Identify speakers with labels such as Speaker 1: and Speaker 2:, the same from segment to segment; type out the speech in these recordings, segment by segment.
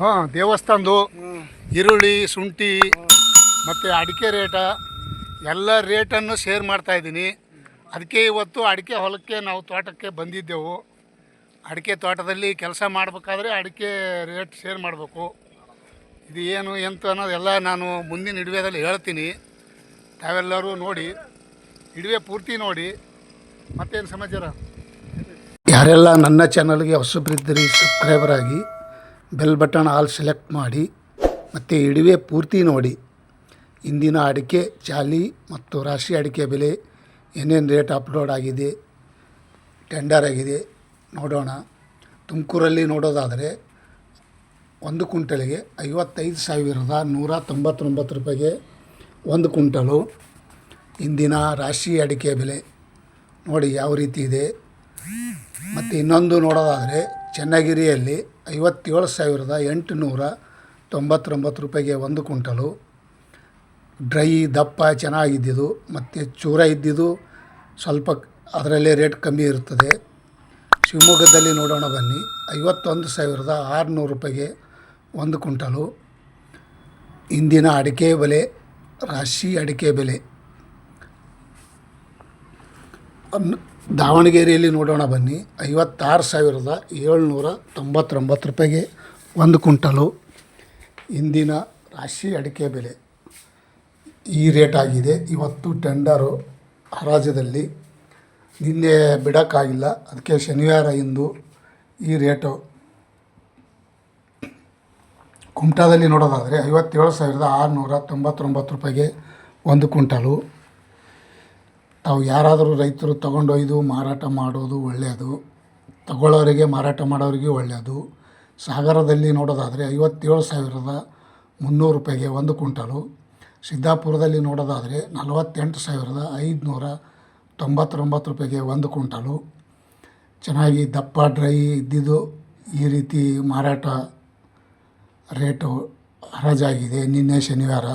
Speaker 1: ಹಾಂ ದೇವಸ್ಥಾನದ್ದು ಈರುಳ್ಳಿ, ಶುಂಠಿ, ಮತ್ತು ಅಡಿಕೆ ರೇಟ, ಎಲ್ಲ ರೇಟನ್ನು ಶೇರ್ ಮಾಡ್ತಾ ಇದ್ದೀನಿ. ಅದಕ್ಕೆ ಇವತ್ತು ಅಡಿಕೆ ಹೊಲಕ್ಕೆ ನಾವು ತೋಟಕ್ಕೆ ಬಂದಿದ್ದೆವು. ಅಡಿಕೆ ತೋಟದಲ್ಲಿ ಕೆಲಸ ಮಾಡಬೇಕಾದ್ರೆ ಅಡಿಕೆ ರೇಟ್ ಶೇರ್ ಮಾಡಬೇಕು. ಇದು ಏನು, ಎಂತ ಅನ್ನೋದೆಲ್ಲ ನಾನು ಮುಂದಿನ ಇಡುವೆದಲ್ಲಿ ಹೇಳ್ತೀನಿ. ತಾವೆಲ್ಲರೂ ನೋಡಿ, ಇಡುವೆ ಪೂರ್ತಿ ನೋಡಿ. ಮತ್ತೇನು ಸಮಾಚಾರ? ಯಾರೆಲ್ಲ ನನ್ನ ಚಾನಲ್ಗೆ ಹೊಸಬ್ರಿದ್ದರಿ ಸಬ್ಸ್ಕ್ರೈಬರ್ ಆಗಿ ಬೆಲ್ ಬಟನ್ ಆಲ್ ಸೆಲೆಕ್ಟ್ ಮಾಡಿ ಮತ್ತು ಇಡುವೆ ಪೂರ್ತಿ ನೋಡಿ. ಇಂದಿನ ಅಡಿಕೆ ಚಾಲಿ ಮತ್ತು ರಾಶಿ ಅಡಿಕೆ ಬೆಲೆ ಏನೇನು ರೇಟ್ ಅಪ್ಲೋಡ್ ಆಗಿದೆ, ಟೆಂಡರ್ ಆಗಿದೆ ನೋಡೋಣ. ತುಮಕೂರಲ್ಲಿ ನೋಡೋದಾದರೆ ಒಂದು ಕುಂಟಲಿಗೆ ಐವತ್ತೈದು ಸಾವಿರದ ನೂರ ತೊಂಬತ್ತೊಂಬತ್ತು ರೂಪಾಯಿಗೆ ಒಂದು ಕುಂಟಲು ಇಂದಿನ ರಾಶಿ ಅಡಿಕೆ ಬೆಲೆ ನೋಡಿ ಯಾವ ರೀತಿ ಇದೆ. ಮತ್ತು ಇನ್ನೊಂದು ನೋಡೋದಾದರೆ ಚನ್ನಗಿರಿಯಲ್ಲಿ ಐವತ್ತೇಳು ಸಾವಿರದ ಎಂಟುನೂರ ತೊಂಬತ್ತೊಂಬತ್ತು ರೂಪಾಯಿಗೆ ಒಂದು ಕುಂಟಲು ಡ್ರೈ ದಪ್ಪ ಚೆನ್ನಾಗಿದ್ದಿದ್ದು, ಮತ್ತು ಚೂರ ಇದ್ದಿದ್ದು ಸ್ವಲ್ಪ ಅದರಲ್ಲೇ ರೇಟ್ ಕಮ್ಮಿ ಇರುತ್ತದೆ. ಶಿವಮೊಗ್ಗದಲ್ಲಿ ನೋಡೋಣ ಬನ್ನಿ. ಐವತ್ತೊಂದು ಸಾವಿರದ ಆರುನೂರು ರೂಪಾಯಿಗೆ ಒಂದು ಕುಂಟಲು ಇಂದಿನ ಅಡಿಕೆ ಬೆಲೆ, ರಾಶಿ ಅಡಿಕೆ ಬೆಲೆ. ದಾವಣಗೆರೆಯಲ್ಲಿ ನೋಡೋಣ ಬನ್ನಿ. ಐವತ್ತಾರು ಸಾವಿರದ ಏಳ್ನೂರ ತೊಂಬತ್ತೊಂಬತ್ತು ರೂಪಾಯಿಗೆ ಒಂದು ಕುಂಟಲು ಇಂದಿನ ರಾಶಿ ಅಡಿಕೆ ಬೆಲೆ. ಈ ರೇಟ್ ಆಗಿದೆ. ಇವತ್ತು ಟೆಂಡರು ಹರಾಜದಲ್ಲಿ. ನಿನ್ನೆ ಬಿಡೋಕ್ಕಾಗಿಲ್ಲ. ಅದಕ್ಕೆ ಶನಿವಾರ ಇಂದು ಈ ರೇಟು. ಕುಮಟಾದಲ್ಲಿ ನೋಡೋದಾದರೆ ಐವತ್ತೇಳು ಸಾವಿರದ ಆರುನೂರ ತೊಂಬತ್ತೊಂಬತ್ತು ರೂಪಾಯಿಗೆ ಒಂದು ಕುಂಟಲು ತಾವು ಯಾರಾದರೂ ರೈತರು ತಗೊಂಡೊಯ್ದು ಮಾರಾಟ ಮಾಡೋದು ಒಳ್ಳೆಯದು, ತಗೊಳ್ಳೋರಿಗೆ ಮಾರಾಟ ಮಾಡೋರಿಗೆ ಒಳ್ಳೆಯದು. ಸಾಗರದಲ್ಲಿ ನೋಡೋದಾದರೆ ಐವತ್ತೇಳು ಸಾವಿರದ ಮುನ್ನೂರು ರೂಪಾಯಿಗೆ ಒಂದು ಕುಂಟಲು ಸಿದ್ದಾಪುರದಲ್ಲಿ ನೋಡೋದಾದರೆ ನಲವತ್ತೆಂಟು ಸಾವಿರದ ಐದುನೂರ ತೊಂಬತ್ತೊಂಬತ್ತು ರೂಪಾಯಿಗೆ ಒಂದು ಕುಂಟಲು ಚೆನ್ನಾಗಿ ದಪ್ಪ, ಡ್ರೈ ಇದ್ದಿದ್ದು ಈ ರೀತಿ ಮಾರಾಟ ರೇಟು ಹರಾಜಾಗಿದೆ ನಿನ್ನೆ ಶನಿವಾರ.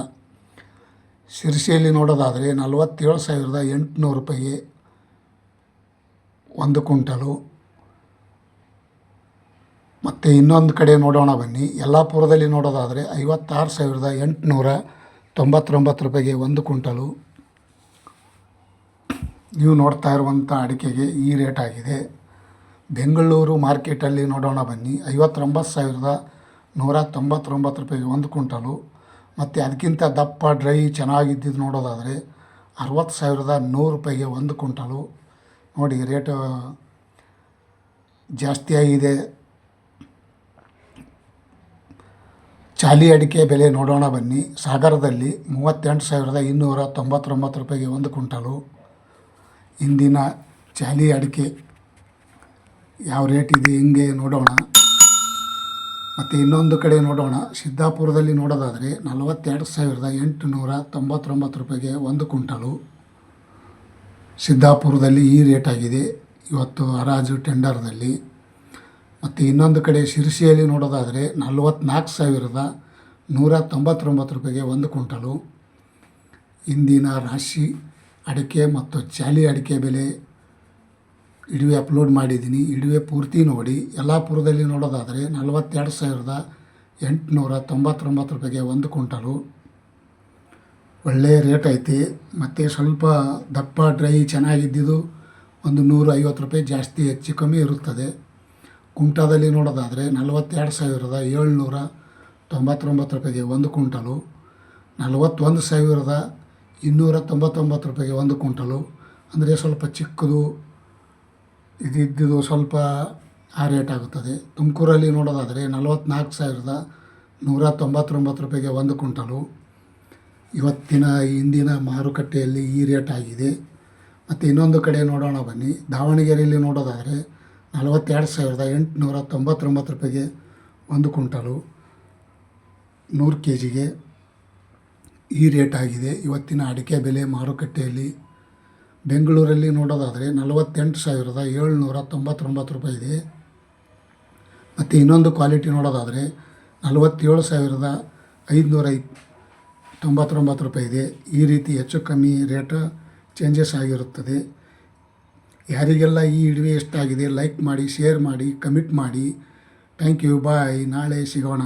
Speaker 1: ಶಿರ್ಸಿಯಲ್ಲಿ ನೋಡೋದಾದರೆ ನಲವತ್ತೇಳು ಸಾವಿರದ ಎಂಟುನೂರು ರೂಪಾಯಿ ಒಂದು ಕುಂಟಲು ಮತ್ತು ಇನ್ನೊಂದು ಕಡೆ ನೋಡೋಣ ಬನ್ನಿ. ಯಲ್ಲಾಪುರದಲ್ಲಿ ನೋಡೋದಾದರೆ ಐವತ್ತಾರು ಸಾವಿರದ ಎಂಟುನೂರ ತೊಂಬತ್ತೊಂಬತ್ತು ರೂಪಾಯಿಗೆ ಒಂದು ಕುಂಟಲು ನೀವು ನೋಡ್ತಾ ಇರುವಂಥ ಅಡಿಕೆಗೆ ಈ ರೇಟ್ ಆಗಿದೆ. ಬೆಂಗಳೂರು ಮಾರ್ಕೆಟಲ್ಲಿ ನೋಡೋಣ ಬನ್ನಿ. ಐವತ್ತೊಂಬತ್ತು ಸಾವಿರದ ನೂರ ತೊಂಬತ್ತೊಂಬತ್ತು ರೂಪಾಯಿಗೆ ಒಂದು ಕುಂಟಲು ಮತ್ತು ಅದಕ್ಕಿಂತ ದಪ್ಪ, ಡ್ರೈ ಚೆನ್ನಾಗಿದ್ದಿದ್ದು ನೋಡೋದಾದರೆ ಅರವತ್ತು ಸಾವಿರದ ನೂರು ರೂಪಾಯಿಗೆ ಒಂದು ಕುಂಟಲು ನೋಡಿ, ರೇಟು ಜಾಸ್ತಿ ಆಗಿದೆ. ಚಾಲಿ ಅಡಿಕೆ ಬೆಲೆ ನೋಡೋಣ ಬನ್ನಿ. ಸಾಗರದಲ್ಲಿ ಮೂವತ್ತೆಂಟು ಸಾವಿರದ ಇನ್ನೂರ ತೊಂಬತ್ತೊಂಬತ್ತು ರೂಪಾಯಿಗೆ ಒಂದು ಕುಂಟಲು ಇಂದಿನ ಚಾಲಿ ಅಡಿಕೆ ಯಾವ ರೇಟ್ ಇದೆ, ಹೆಂಗೆ ನೋಡೋಣ. ಮತ್ತು ಇನ್ನೊಂದು ಕಡೆ ನೋಡೋಣ. ಸಿದ್ದಾಪುರದಲ್ಲಿ ನೋಡೋದಾದರೆ ನಲವತ್ತೆರಡು ಸಾವಿರದ ಎಂಟುನೂರ ತೊಂಬತ್ತೊಂಬತ್ತು ರೂಪಾಯಿಗೆ ಒಂದು ಕುಂಟಲು ಸಿದ್ದಾಪುರದಲ್ಲಿ ಈ ರೇಟ್ ಆಗಿದೆ. ಇವತ್ತು ಹರಾಜು ಟೆಂಡರ್ದಲ್ಲಿ. ಮತ್ತು ಇನ್ನೊಂದು ಕಡೆ ಶಿರ್ಸಿಯಲ್ಲಿ ನೋಡೋದಾದರೆ ನಲವತ್ತ್ನಾಲ್ಕು ಸಾವಿರದ ನೂರ ತೊಂಬತ್ತೊಂಬತ್ತು ರೂಪಾಯಿಗೆ ಒಂದು ಕುಂಟಲು ಇಂದಿನ ರಾಶಿ ಅಡಿಕೆ ಮತ್ತು ಚಾಲಿ ಅಡಿಕೆ ಬೆಲೆ ಇಡುವೆ ಅಪ್ಲೋಡ್ ಮಾಡಿದ್ದೀನಿ. ಇಡುವೆ ಪೂರ್ತಿ ನೋಡಿ. ಯಲ್ಲಾಪುರದಲ್ಲಿ ನೋಡೋದಾದರೆ ನಲವತ್ತೆರಡು ಸಾವಿರದ ಎಂಟುನೂರ ತೊಂಬತ್ತೊಂಬತ್ತು ರೂಪಾಯಿಗೆ ಒಂದು ಕ್ವಿಂಟಲು. ಒಳ್ಳೆಯ ರೇಟ್ ಐತಿ. ಮತ್ತು ಸ್ವಲ್ಪ ದಪ್ಪ ಡ್ರೈ ಚೆನ್ನಾಗಿದ್ದಿದ್ದು ಒಂದು ನೂರ ಐವತ್ತು ರೂಪಾಯಿ ಜಾಸ್ತಿ ಹೆಚ್ಚು ಕಮ್ಮಿ ಇರುತ್ತದೆ. ಕುಮಟಾದಲ್ಲಿ ನೋಡೋದಾದರೆ ನಲವತ್ತೆರಡು ಸಾವಿರದ ಏಳ್ನೂರ ತೊಂಬತ್ತೊಂಬತ್ತು ರೂಪಾಯಿಗೆ ಒಂದು ಕ್ವಿಂಟಲು. ನಲವತ್ತೊಂದು ಸಾವಿರದ ಇನ್ನೂರ ತೊಂಬತ್ತೊಂಬತ್ತು ರೂಪಾಯಿಗೆ ಒಂದು ಕ್ವಿಂಟಲು. ಅಂದರೆ ಸ್ವಲ್ಪ ಚಿಕ್ಕದು ಇದಿದ್ದುದು ಸ್ವಲ್ಪ ಆ ರೇಟ್ ಆಗುತ್ತದೆ. ತುಮಕೂರಲ್ಲಿ ನೋಡೋದಾದರೆ ನಲವತ್ತ್ನಾಲ್ಕು ಸಾವಿರದ ನೂರ ತೊಂಬತ್ತೊಂಬತ್ತು ರೂಪಾಯಿಗೆ ಒಂದು ಕುಂಟಲು ಇವತ್ತಿನ, ಇಂದಿನ ಮಾರುಕಟ್ಟೆಯಲ್ಲಿ ಈ ರೇಟ್ ಆಗಿದೆ. ಮತ್ತು ಇನ್ನೊಂದು ಕಡೆ ನೋಡೋಣ ಬನ್ನಿ. ದಾವಣಗೆರೆಯಲ್ಲಿ ನೋಡೋದಾದರೆ ನಲವತ್ತೆರಡು ಸಾವಿರದ ಎಂಟುನೂರ ತೊಂಬತ್ತೊಂಬತ್ತು ರೂಪಾಯಿಗೆ ಒಂದು ಕುಂಟಲು ನೂರು ಕೆ ಜಿಗೆ ಈ ರೇಟ್ ಆಗಿದೆ. ಇವತ್ತಿನ ಅಡಿಕೆ ಬೆಲೆ ಮಾರುಕಟ್ಟೆಯಲ್ಲಿ ಬೆಂಗಳೂರಲ್ಲಿ ನೋಡೋದಾದರೆ ನಲವತ್ತೆಂಟು ಸಾವಿರದ ಏಳ್ನೂರ ತೊಂಬತ್ತೊಂಬತ್ತು ರೂಪಾಯಿ ಇದೆ. ಮತ್ತು ಇನ್ನೊಂದು ಕ್ವಾಲಿಟಿ ನೋಡೋದಾದರೆ ನಲವತ್ತೇಳು ಸಾವಿರದ ಐದುನೂರ ಇಪ್ ತೊಂಬತ್ತೊಂಬತ್ತು ರೂಪಾಯಿ ಇದೆ. ಈ ರೀತಿ ಹೆಚ್ಚು ಕಮ್ಮಿ ರೇಟ್ ಚೇಂಜಸ್ ಆಗಿರುತ್ತದೆ. ಯಾರಿಗೆಲ್ಲ ಈ ಇಡುವೆ ಎಷ್ಟಾಗಿದೆ ಲೈಕ್ ಮಾಡಿ ಶೇರ್ ಮಾಡಿ ಕಮೆಂಟ್ ಮಾಡಿ. ಥ್ಯಾಂಕ್ ಯು ಬಾಯ್ ನಾಳೆ ಸಿಗೋಣ.